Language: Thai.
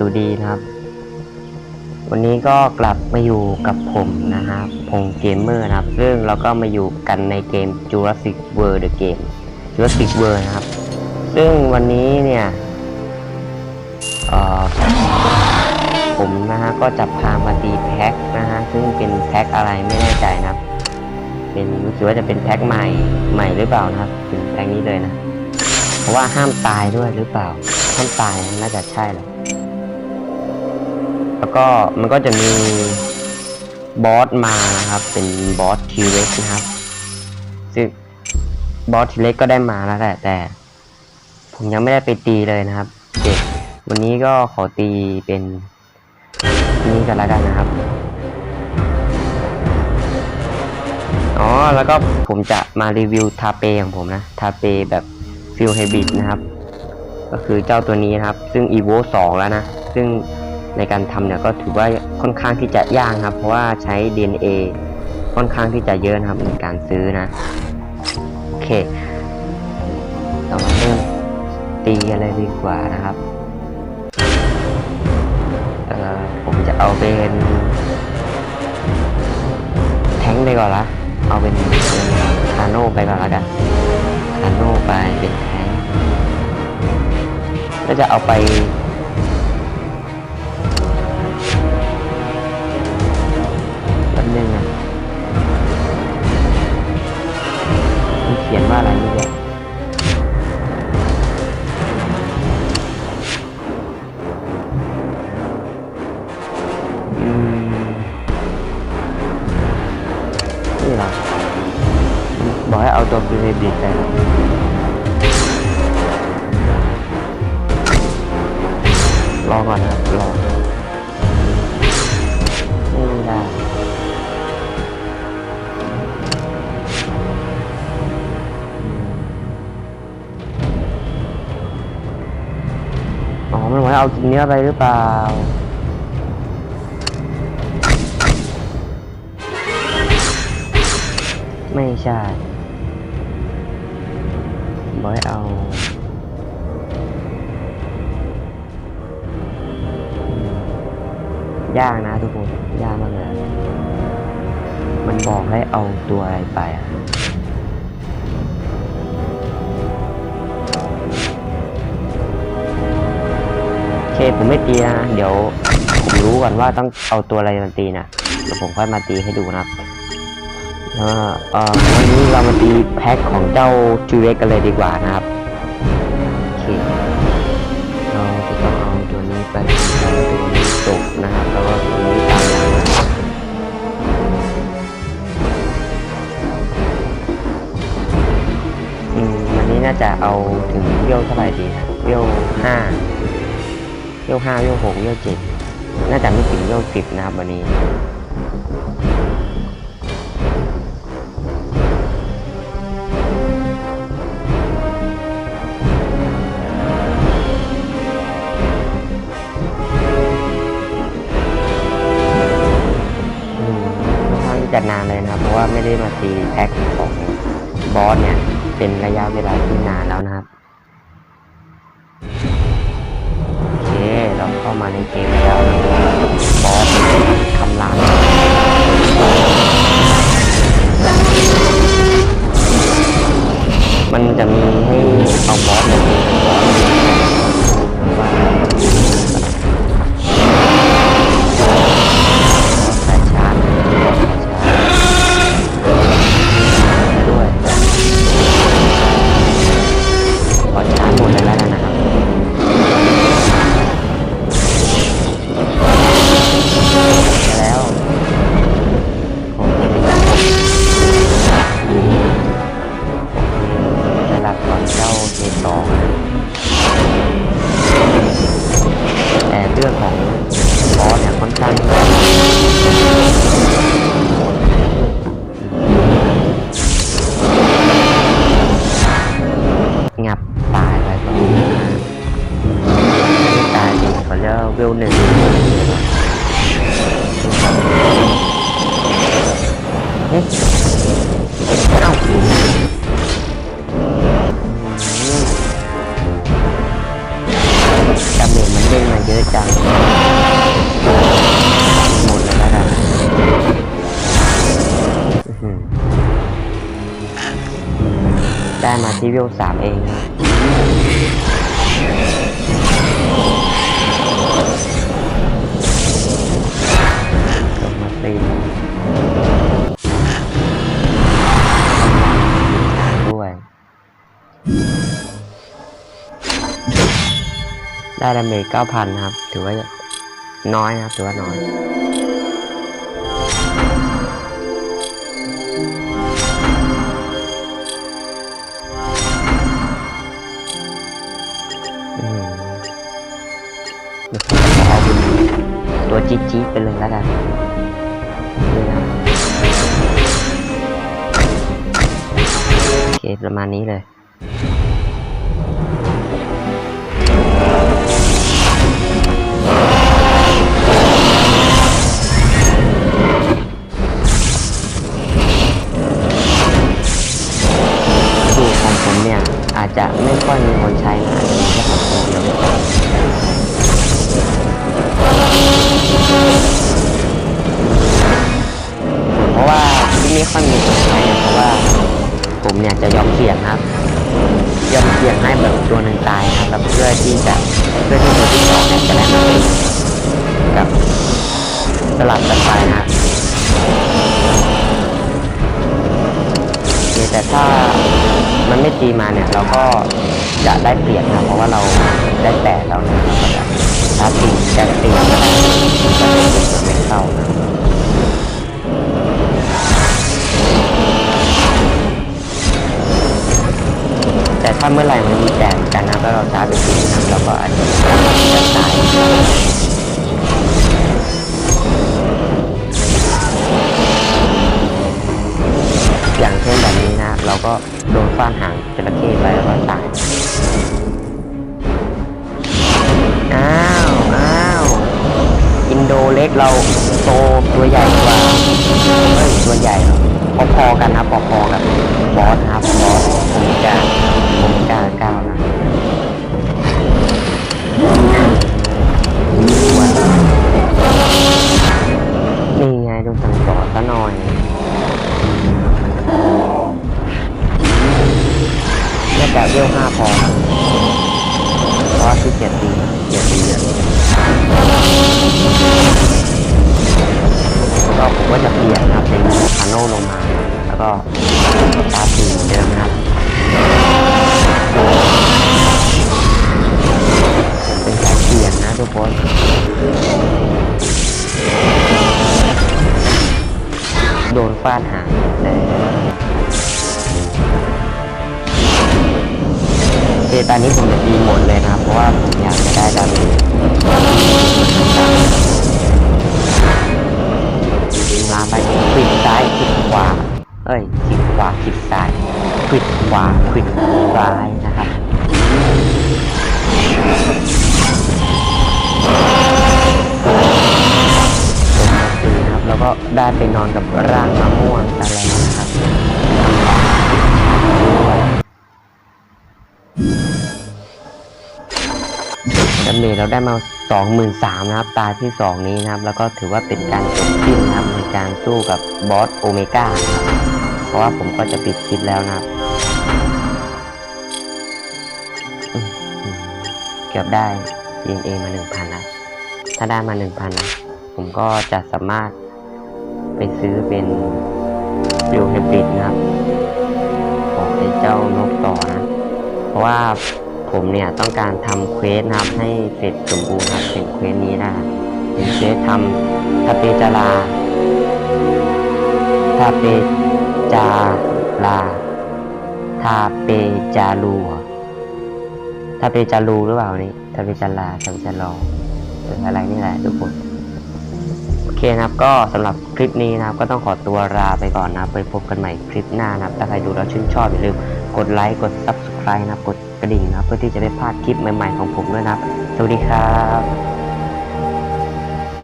สวัสดีนะครับ วันนี้ก็กลับมาอยู่กับผมนะครับพงเกมเมอร์นะครับ ซึ่งเราก็มาอยู่กันในเกม Jurassic World The Game Jurassic World นะครับ ซึ่งวันนี้เนี่ยเอ่อผมนะฮะก็จะพามาตีแพ็คนะฮะซึ่งเป็นแพ็คอะไรไม่แน่ใจนะครับ เป็นรู้สึกว่าจะเป็นแพ็คใหม่ใหม่หรือเปล่านะครับเป็นแพ็คนี้เลยนะ เพราะว่าห้ามตายด้วยหรือเปล่าห้ามตายน่าจะใช่แหละ แล้วก็มันก็จะมีบอสมานะครับ เป็นบอสทีเล็กนะครับซึ่งบอสทีเล็กก็ได้มาแล้วแหละแต่ ผมยังไม่ได้ไปตีเลยนะครับเด็กวันนี้ก็ขอตีเป็นนี่กันแล้วกันนะครับอ๋อแล้วก็ผมจะมารีวิวทาเปของผมนะ ทาเปแบบฟิลไฮบริดนะครับ ก็คือเจ้าตัวนี้นะครับ ซึ่ง evo 2 แล้วนะ ซึ่ง ในการทำเนี่ยก็ถือว่าค่อนข้างที่จะยากครับ เพราะว่าใช้ DNA ค่อนข้างที่จะเยอะนะครับในการซื้อนะโอเคเรามาเริ่มตีกันเลยดีกว่านะครับเอ่อผมจะเอาเป็นแทงไปก่อนละเอาเป็นคาโน่ไปก่อนละกันคาโน่ไปเป็นแทงก็จะเอาไป นี่หรอบอกให้เอาตัวฟิลเลบิดไปครับรอก่อนนะรอไม่ได้อ๋อมันบอกให้เอากินเนื้อไปหรือเปล่า ไม่ใช่ บอยเอาอยากนะทุกคนยากมากเลย มันบอกให้เอาตัวอะไรไปอะโอเคผมไม่ตีนะ เดี๋ยวผมรู้ก่อนว่าต้องเอาตัวอะไรมาตีนะเดี๋ยวผมค่อยมาตีให้ดูนะครับ อ่าเอ่อวันนี้เรามาตีแพ็คของเจ้าจูเวกกันเลยดีกว่านะครับ โอเค เราจะต้องเอาตัวนี้ไปตัวนี้จบนะครับ แล้วก็ตัวนี้ตามหลังนะครับอืมวันนี้น่าจะเอาถึงเวเท่าไหร่ดีนะเวห้าเวห้าเวหกเวเจ็ดน่าจะไม่ถึงเวสิบนะครับวันนี้ เป็นระยะเวลาที่นานแล้วนะครับโอเคเราเข้ามาในเกมแล้วนะครับบอสคำรามมันจะมีให้เอาบอสมาเป็นบอส เว่าเวลหนึ่งเอ๊ะเอ้าอืมดาเมจมันเด้งมาเยอะจังหมดแล้วนอื้อหือได้มาที่เวิวสามเองนะ ได้ดาเมจ9,000นครับ ถือว่าน้อยนะครับ ถือว่าน้อยตัวจี๊ดจี๊ดๆไปเลยแล้วกันโอเคประมาณนี้เลย จะไม่ค่อยมีคนใช้นะอาจจะมีแค่ผมคนเดียวเพราะว่าที่ไม่ค่อยมีคนใช้เนี่ยเพราะว่าผมเนี่ยจะยอมเสี่ยงครับยอมเสี่ยงให้แบบตัวหนึ่งตายครับเพื่อที่จะเพื่อที่ตัวที่สองเนี่ยจะได้มาตีกับสลับกันไปนะ แต่ถ้ามันไม่ตีมาเนี่ยเราก็จะได้เปรียบนะเพราะว่าเราได้แปดแล้วนะก็จะถ้าตีจะตีก็ได้จะไม่ตีจะไม่เข้านะแต่ถ้าเมื่อไหร่มันมีแดดกันนะแล้วเราจ้าไปตีนะเราก็อาจจะตาย ก็โดนฟานหางจระเข้ไปแล้วก็ตาย อ้าว อ้าว อินโดเล็กเราโตตัวใหญ่กว่า เฮ้ย ตัวใหญ่เหรอพอๆกันนะพอๆกับบอสนะครับบอสผมจะ จะเวลห้าพอเพราะว่าคือเจ็ดปีเจ็ดปีอะก็ผมก็จะเปลี่ยนนะครับเป็นคาโน่ลงมา แล้วก็ตาสีเหมือนเดิมนะครับเป็นการเปลี่ยนนะทุกคนโดนฟาดหางแต่ โอเคตอนนี้ผมจะตีหมดเลยนะครับ เพราะว่าผมอยากจะได้ดาเมจมาไปควิดซ้ายควิดขวาเอ้ยควิดขวาควิดซ้ายควิดขวาควิดซ้ายนะครับตีนครับแล้วก็ได้ไปนอนกับร่างมะม่วงซะแล้วนะครับ เมจเราได้มา 23,000นะครับตาที่ 2 นี้นะครับ แล้วก็ถือว่าเป็นการจบสิ้นนะครับในการสู้กับบอสโอเมก้าครับเพราะว่าผมก็จะปิดคลิปแล้วนะครับเกือบได้ DNA มา 1,000นะถ้าได้มา 1,000นะผมก็จะสามารถไปซื้อเป็นริวเฮบริดนะครับของไอ้เจ้านกต่อนะ เพราะว่า ผมเนี่ยต้องการทำเควสนะครับให้เสร็จสมบูรณ์ครับเป็นเควสนี้นะครับเป็นเควสทำทาเปจาราทาเปจาราทาเปจารูทาเปจารูหรือเปล่านี่ทาเปจาราทาเปจารอหรืออะไรนี่แหละทุกคนโอเคนะครับก็สำหรับคลิปนี้นะครับก็ต้องขอตัวลาไปก่อนนะไปพบกันใหม่คลิปหน้านะครับถ้าใครดูแล้วชื่นชอบอย่าลืมกดไลค์กด Subscribe นะครับกด กระดิ่งนะครับเพื่อที่จะไม่พลาดคลิปใหม่ ๆ ของผมด้วยนะครับ สวัสดีครับ